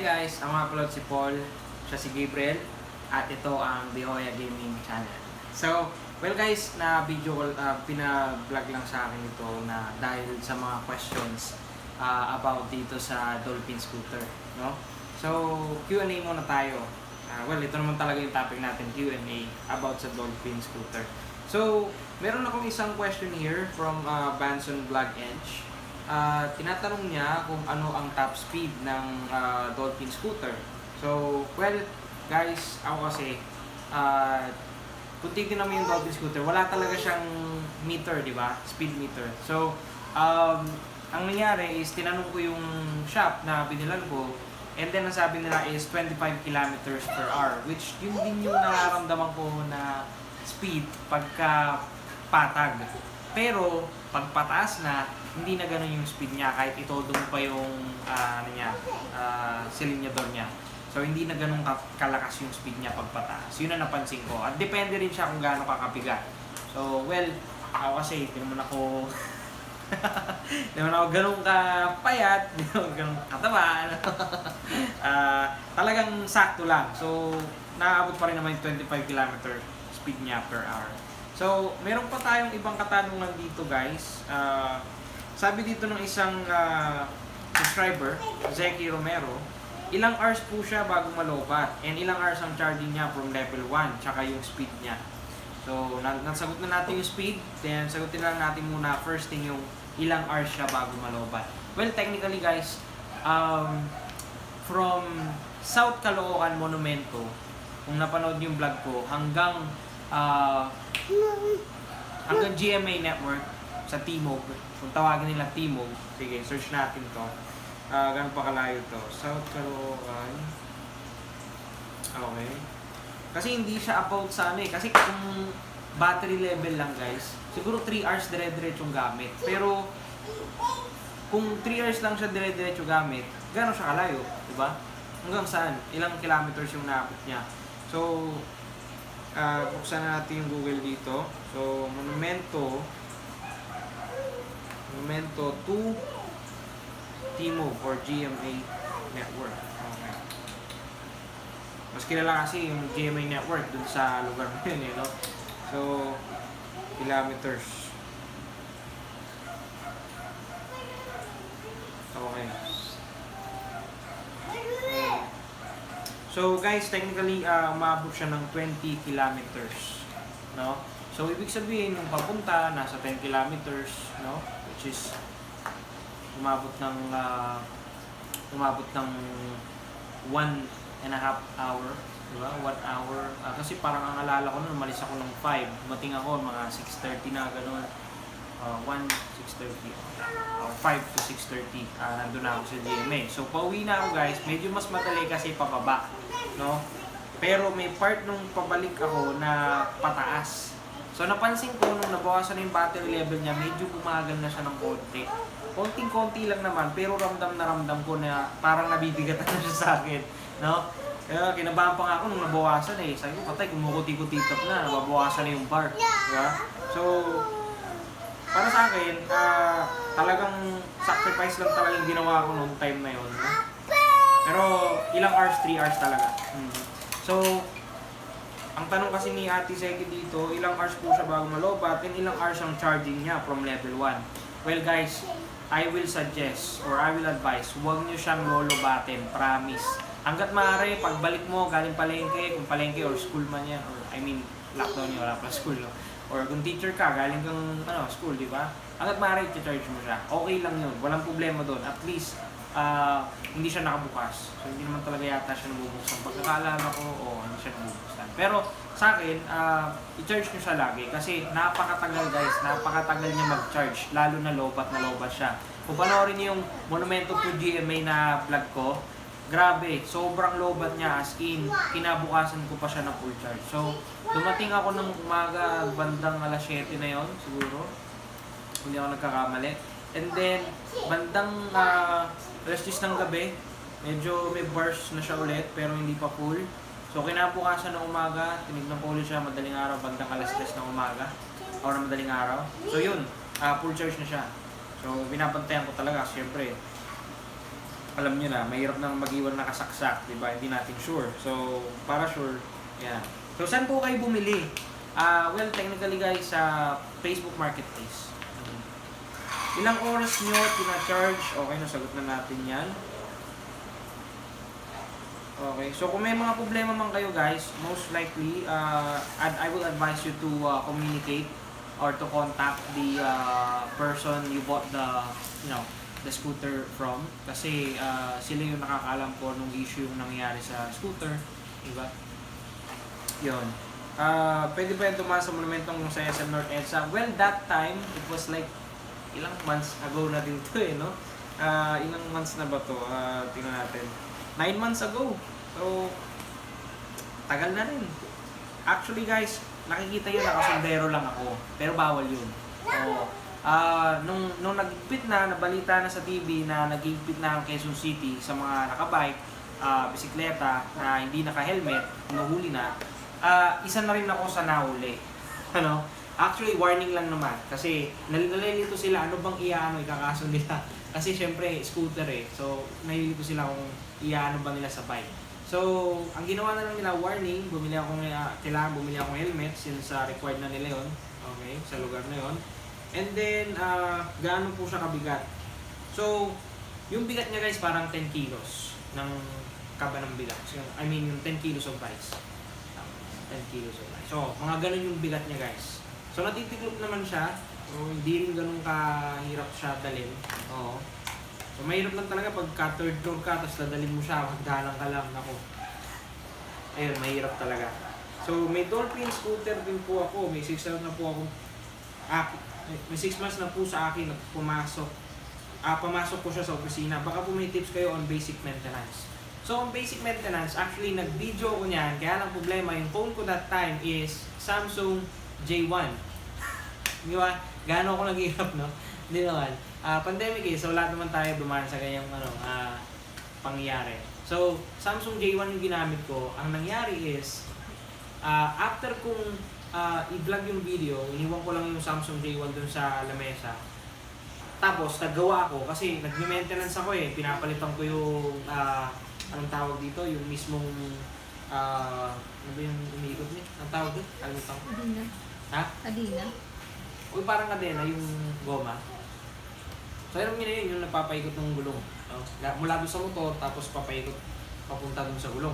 Guys, ang upload si Paul, siya si Gabriel, at ito ang The Hoya Gaming Channel. So, well guys, na video ko, uh, pina-vlog lang sa akin ito na dahil sa mga questions ah, about dito sa Dolphin Scooter, no? So, Q&A muna tayo. Ah, well, ito naman talaga yung topic natin, Q&A about sa Dolphin Scooter. So, meron akong isang question here from uh, Banson Vlog Edge. Ah, tinatanong niya kung ano ang top speed ng ah, Dolphin Scooter. So, well, guys, ako kasi, ah, kung titignan mo yung Dolphin Scooter, wala talaga siyang meter, di ba? Speed meter. So, um, ang nangyari is, tinanong ko yung shop na binilan ko, and then ang sabi nila is 25 kilometers per hour, which yun din yung nararamdaman ko na speed pagka patag. Pero, pag pataas na, hindi na ganun yung speed niya kahit itodo mo pa yung ah, ano niya, ah, silinyador niya. So hindi na ganun ka- kalakas yung speed niya pag pataas. Yun ang napansin ko. At depende rin siya kung gaano kakabigat. So well, ako kasi hindi naman ako hindi naman ako ganun kapayat, hindi naman ganun kataba. ano. Ah, talagang sakto lang. So naaabot pa rin naman yung 25 km speed niya per hour. So, meron pa tayong ibang katanungan dito guys. Ah, sabi dito ng isang ah, subscriber, Zeki Romero, ilang hours po siya bago malobat and ilang hours ang charging niya from level 1 tsaka yung speed niya. So, na- nasagot na natin yung speed, then sagutin lang natin muna first thing yung ilang hours siya bago malobat. Well, technically guys, um, from South Caloocan Monumento, kung napanood yung vlog ko, hanggang ah, hanggang GMA Network sa Timog, kung tawagin nila Timog, sige, search natin to. Ah, ganun pa kalayo to? South Caloocan. Okay. Kasi hindi siya about sa ano eh. Kasi kung battery level lang guys, siguro 3 hours dire-diretsong gamit. Pero kung 3 hours lang siya dire-diretso gamit, gano'n siya kalayo, di ba? Hanggang saan? Ilang kilometers yung naabot niya. So, ah buksan na natin yung Google dito. So, Monumento Monumento to Timog or GMA Network. Okay. Mas kilala kasi yung GMA Network dun sa lugar na yun, eh, no? So, kilometers. Okay. So guys, technically uh, umabot siya ng 20 kilometers, no? So ibig sabihin yung papunta nasa 10 kilometers, no? Which is umabot ng uh, umabot ng 1 and a half hour, di ba? 1 hour. Ah, kasi parang ang alala ko noon, umalis ako ng 5. Mating ako mga 6:30 na gano'n. Uh, 1, 6.30. Uh, 5 to 6.30. Uh, nandun na ako sa GMA. So, pauwi na ako guys. Medyo mas madali kasi pababa. No? Pero may part nung pabalik ako na pataas. So, napansin ko nung nabawasan na yung battery level niya, medyo bumagal na siya ng konti. Konting-konti lang naman, pero ramdam na ramdam ko na parang nabibigatan na siya sa akin. No? Kaya kinabahan pa nga ako nung nabawasan eh. Sabi ko, patay, kumukuti-kutitap na, nababawasan na yung bar. Diba? So, para sa akin, ah, talagang sacrifice lang talaga yung ginawa ko noong time na yun. Pero ilang hours? 3 hours talaga. Mm. So, ang tanong kasi ni Ate Seki dito, ilang hours po siya bago malobat and ilang hours ang charging niya from level 1. Well guys, I will suggest or I will advise, huwag niyo siyang lolobatin, promise. Hanggat maaari, pagbalik mo galing palengke, kung palengke or school man yan, or I mean, lockdown niya, wala pa school, no? Or kung teacher ka, galing kang ano, school, di ba? Hanggat maaari, i-charge mo siya. Okay lang yun, walang problema doon. At least, ah, hindi siya nakabukas. So, hindi naman talaga yata siya nabubuksan. Pagkakaalala ko, oo, hindi siya nabubuksan. Pero, sa akin, ah, i-charge nyo siya lagi. Kasi, napakatagal guys, napakatagal niya mag-charge. Lalo na lobat na lobat siya. Kung panoorin niyo yung Monumento to GMA na vlog ko, grabe, sobrang lobat niya as in, kinabukasan ko pa siya ng full charge. So, dumating ako ng umaga, bandang alas 7 na yon siguro. Hindi ako nagkakamali. And then, bandang uh, alas 10 ng gabi, medyo may bars na siya ulit, pero hindi pa full. So, kinabukasan ng umaga, tinignan ko ulit siya madaling araw, bandang alas 10 ng umaga, or madaling araw. So, yun, ah, full charge na siya. So, binabantayan ko talaga, syempre, alam nyo na, mahirap nang mag-iwan nakasaksak, di ba? Hindi natin sure. So, para sure, yan. So, saan po kayo bumili? Ah, well, technically guys, sa Facebook Marketplace. Ilang oras nyo tina-charge? Okay, nasagot na natin yan. Okay, so kung may mga problema man kayo guys, most likely, uh, I will advise you to uh, communicate or to contact the uh, person you bought the, you know, the scooter from. Kasi uh, sila yung nakakaalam po nung issue yung nangyari sa scooter. Diba? Yun. Uh, pwede ba yung tumaas sa monumentong sa SM North EDSA? Well, that time, it was like ilang months ago na din to eh, no? Ah, ilang months na ba to? Ah, tingnan natin. Nine months ago. So, tagal na rin. Actually guys, nakikita yun nakasundero lang ako. Pero bawal yun. Oo. Ah, nung, nung nagigpit na, nabalita na sa TV na nagigpit na ang Quezon City sa mga nakabike, ah, bisikleta na hindi naka-helmet, nahuli na, ah, isa na rin ako sa nahuli. Ano? Actually, warning lang naman. Kasi nal- nalilito sila, ano bang iaano ikakaso nila. Kasi syempre, scooter eh. So, nalilito sila kung iaano ba nila sa bike. So, ang ginawa na lang nila, warning, bumili ako uh, kailangan bumili ako ng helmet since uh, required na nila yon Okay, sa lugar na yon And then, uh, gaano po siya kabigat. So, yung bigat niya guys, parang 10 kilos ng kaba ng bigat. So, I mean, yung 10 kilos of rice. 10 kilos of rice. So, mga ganun yung bigat niya guys. So, natitiklop naman siya. So, hindi rin ganun kahirap siya dalhin. Oo. So, mahirap lang talaga pag third floor ka, tapos dadalhin mo siya, magdalang ka lang. Ako. Ayun, mahirap talaga. So, may Dolphin scooter din po ako. May 6 months na po ako. Ah, may 6 months na po sa akin pumasok. Ah, pumasok po siya sa opisina. Baka po may tips kayo on basic maintenance. So, on basic maintenance, actually, nag-video ko niyan. Kaya lang problema, yung phone ko that time is Samsung J1. Di ba? Gaano ako naghihirap, no? Hindi naman. Ah, pandemic eh, so lahat naman tayo dumaan sa ganyang ano, ah, pangyayari. So, Samsung J1 yung ginamit ko. Ang nangyari is, ah, after kong ah, i-vlog yung video, iniwan ko lang yung Samsung J1 dun sa lamesa. Tapos, naggawa ako kasi nag-maintenance ako eh. Pinapalitan ko yung, ah, anong tawag dito, yung mismong, ah, ano ba yung umiikot niya? Ang tawag doon? Kalimutan ko. Adina. Ha? Adina. Uy, parang kadena yung goma. So, na yun, yung nagpapaikot ng gulong. No? Na- Mula doon sa motor, tapos papaikot papunta doon sa gulong.